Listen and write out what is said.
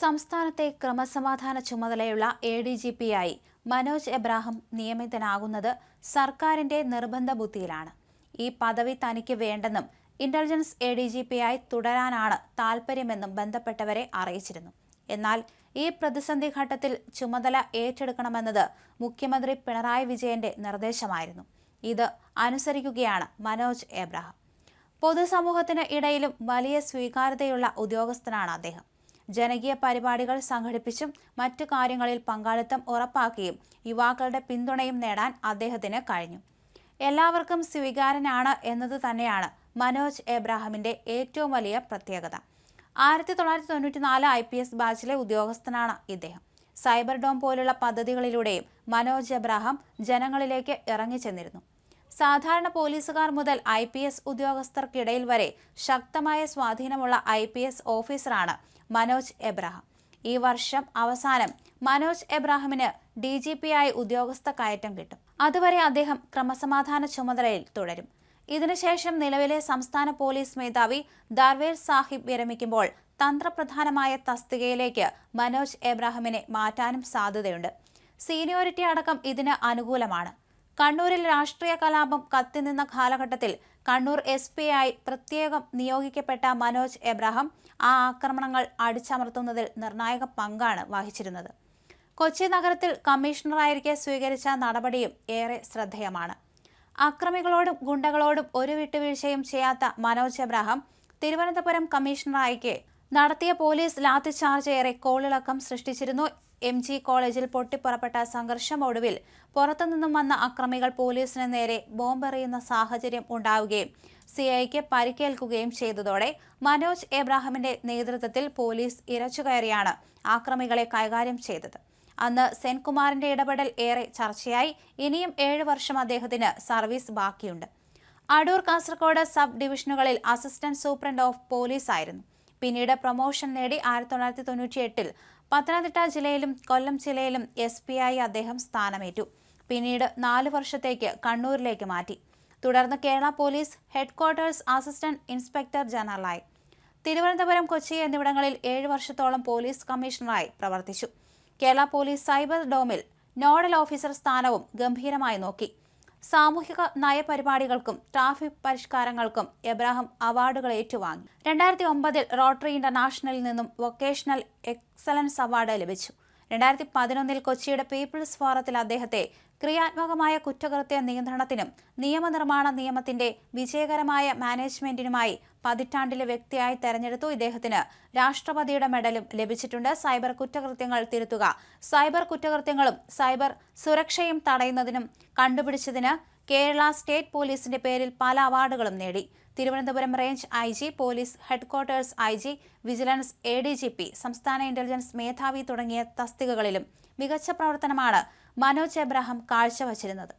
സംസ്ഥാനത്തെ ക്രമസമാധാന ചുമതലയുള്ള എ ഡി ജി പിയായി മനോജ് എബ്രാഹിം നിയമിതനാകുന്നത് സർക്കാരിന്റെ നിർബന്ധ ബുദ്ധിയിലാണ്. ഈ പദവി തനിക്ക് വേണ്ടെന്നും ഇന്റലിജൻസ് എ ഡി ജി പിയായി തുടരാനാണ് താൽപ്പര്യമെന്നും ബന്ധപ്പെട്ടവരെ അറിയിച്ചിരുന്നു. എന്നാൽ ഈ പ്രതിസന്ധി ഘട്ടത്തിൽ ചുമതല ഏറ്റെടുക്കണമെന്നത് മുഖ്യമന്ത്രി പിണറായി വിജയന്റെ നിർദ്ദേശമായിരുന്നു. ഇത് അനുസരിക്കുകയാണ് മനോജ് എബ്രഹാം. പൊതുസമൂഹത്തിന് ഇടയിലും വലിയ സ്വീകാര്യതയുള്ള ഉദ്യോഗസ്ഥനാണ് അദ്ദേഹം. ജനകീയ പരിപാടികൾ സംഘടിപ്പിച്ചും മറ്റു കാര്യങ്ങളിൽ പങ്കാളിത്തം ഉറപ്പാക്കിയും യുവാക്കളുടെ പിന്തുണയും നേടാൻ അദ്ദേഹത്തിന് കഴിഞ്ഞു. എല്ലാവർക്കും സ്വീകാരനാണ് എന്നത് തന്നെയാണ് മനോജ് എബ്രാഹിമിന്റെ ഏറ്റവും വലിയ പ്രത്യേകത. ആയിരത്തി തൊള്ളായിരത്തി തൊണ്ണൂറ്റി നാല് ഐ പി എസ് ബാച്ചിലെ ഉദ്യോഗസ്ഥനാണ് ഇദ്ദേഹം. സൈബർ ഡോം പോലുള്ള പദ്ധതികളിലൂടെയും മനോജ് എബ്രാഹാം ജനങ്ങളിലേക്ക് ഇറങ്ങിച്ചെന്നിരുന്നു. സാധാരണ പോലീസുകാർ മുതൽ ഐ പി എസ് ഉദ്യോഗസ്ഥർക്കിടയിൽ വരെ ശക്തമായ സ്വാധീനമുള്ള ഐ പി എസ് ഓഫീസറാണ് മനോജ് എബ്രഹാം. ഈ വർഷം അവസാനം മനോജ് എബ്രാഹിമിന് ഡി ജി പി ആയി ഉദ്യോഗസ്ഥ കയറ്റം കിട്ടും. അതുവരെ അദ്ദേഹം ക്രമസമാധാന ചുമതലയിൽ തുടരും. ഇതിനുശേഷം നിലവിലെ സംസ്ഥാന പോലീസ് മേധാവി ദർവേർ സാഹിബ് വിരമിക്കുമ്പോൾ തന്ത്രപ്രധാനമായ തസ്തികയിലേക്ക് മനോജ് എബ്രാഹിമിനെ മാറ്റാനും സാധ്യതയുണ്ട്. സീനിയോറിറ്റി അടക്കം ഇതിന് അനുകൂലമാണ്. കണ്ണൂരിൽ രാഷ്ട്രീയ കലാപം കത്തിനിന്ന കാലഘട്ടത്തിൽ കണ്ണൂർ എസ് പി ആയി പ്രത്യേകം നിയോഗിക്കപ്പെട്ട മനോജ് എബ്രഹാം ആ ആക്രമണങ്ങൾ അടിച്ചമർത്തുന്നതിൽ നിർണായക പങ്കാണ് വഹിച്ചിരുന്നത്. കൊച്ചി നഗരത്തിൽ കമ്മീഷണറായിരിക്കെ സ്വീകരിച്ച നടപടിയും ഏറെ ശ്രദ്ധേയമാണ്. അക്രമികളോടും ഗുണ്ടകളോടും ഒരു വിട്ടുവീഴ്ചയും ചെയ്യാത്ത മനോജ് എബ്രഹാം തിരുവനന്തപുരം കമ്മീഷണറായിരിക്കെ നടത്തിയ പോലീസ് ലാത്തിചാർജ് ഏറെ കോളിളക്കം സൃഷ്ടിച്ചിരുന്നു. എം ജി കോളേജിൽ പൊട്ടിപ്പുറപ്പെട്ട സംഘർഷം ഒടുവിൽ പുറത്തുനിന്നും വന്ന അക്രമികൾ പോലീസിന് നേരെ ബോംബെറിയുന്ന സാഹചര്യം ഉണ്ടാവുകയും സി ഐക്ക് പരിക്കേൽക്കുകയും ചെയ്തതോടെ മനോജ് എബ്രാഹിമിന്റെ നേതൃത്വത്തിൽ പോലീസ് ഇരച്ചുകയറിയാണ് ആക്രമികളെ കൈകാര്യം ചെയ്തത്. അന്ന് സെൻകുമാറിന്റെ ഇടപെടൽ ഏറെ ചർച്ചയായി. ഇനിയും ഏഴ് വർഷം അദ്ദേഹത്തിന് സർവീസ് ബാക്കിയുണ്ട്. അടൂർ കാസർകോട് സബ് ഡിവിഷനുകളിൽ അസിസ്റ്റന്റ് സൂപ്രണ്ട് ഓഫ് പോലീസ് ആയിരുന്നു പിന്നീട് പ്രൊമോഷൻ നേടി ആയിരത്തി തൊള്ളായിരത്തി തൊണ്ണൂറ്റി എട്ടിൽ പത്തനംതിട്ട ജില്ലയിലും കൊല്ലം ജില്ലയിലും എസ് പി ആയി അദ്ദേഹം സ്ഥാനമേറ്റു. പിന്നീട് നാല് വർഷത്തേക്ക് കണ്ണൂരിലേക്ക് മാറ്റി. തുടർന്ന് Kerala police headquarters assistant inspector ജനറലായി. Thiruvananthapuram Kochi എന്നിവിടങ്ങളിൽ ഏഴ് വർഷത്തോളം പോലീസ് കമ്മീഷണറായി പ്രവർത്തിച്ചു. കേരള പോലീസ് സൈബർ ഡോമിൽ നോഡൽ ഓഫീസർ സ്ഥാനവും ഗംഭീരമായി നോക്കി. സാമൂഹിക നയപരിപാടികൾക്കും ട്രാഫിക് പരിഷ്കാരങ്ങൾക്കും എബ്രാഹിം അവാർഡുകൾ ഏറ്റുവാങ്ങി. രണ്ടായിരത്തി ഒമ്പതിൽ റോട്ടറി ഇന്റർനാഷണലിൽ നിന്നും വൊക്കേഷണൽ എക്സലൻസ് അവാർഡ് ലഭിച്ചു. രണ്ടായിരത്തി പതിനൊന്നിൽ കൊച്ചിയുടെ പീപ്പിൾസ് ഫോറത്തിൽ അദ്ദേഹത്തെ ക്രിയാത്മകമായ കുറ്റകൃത്യ നിയന്ത്രണത്തിനും നിയമനിർമ്മാണ നിയമത്തിന്റെ വിജയകരമായ മാനേജ്മെന്റിനുമായി പതിറ്റാണ്ടിലെ വ്യക്തിയായി തെരഞ്ഞെടുത്തു ഇദ്ദേഹത്തിന് രാഷ്ട്രപതിയുടെ മെഡലും ലഭിച്ചിട്ടുണ്ട്. സൈബർ കുറ്റകൃത്യങ്ങൾ തിരുത്തുക. സൈബർ കുറ്റകൃത്യങ്ങളും സൈബർ സുരക്ഷയും തടയുന്നതിനും കണ്ടുപിടിച്ചതിന് കേരള സ്റ്റേറ്റ് പോലീസിന്റെ പേരിൽ പല അവാർഡുകളും നേടി. Thiruvananthapuram range I G police headquarters I G vigilance A D G P സംസ്ഥാന ഇന്റലിജൻസ് മേധാവി തുടങ്ങിയ തസ്തികകളിലും മികച്ച പ്രവർത്തനമാണ് മനോജ് എബ്രഹാം കാഴ്ചവച്ചിരുന്നത്.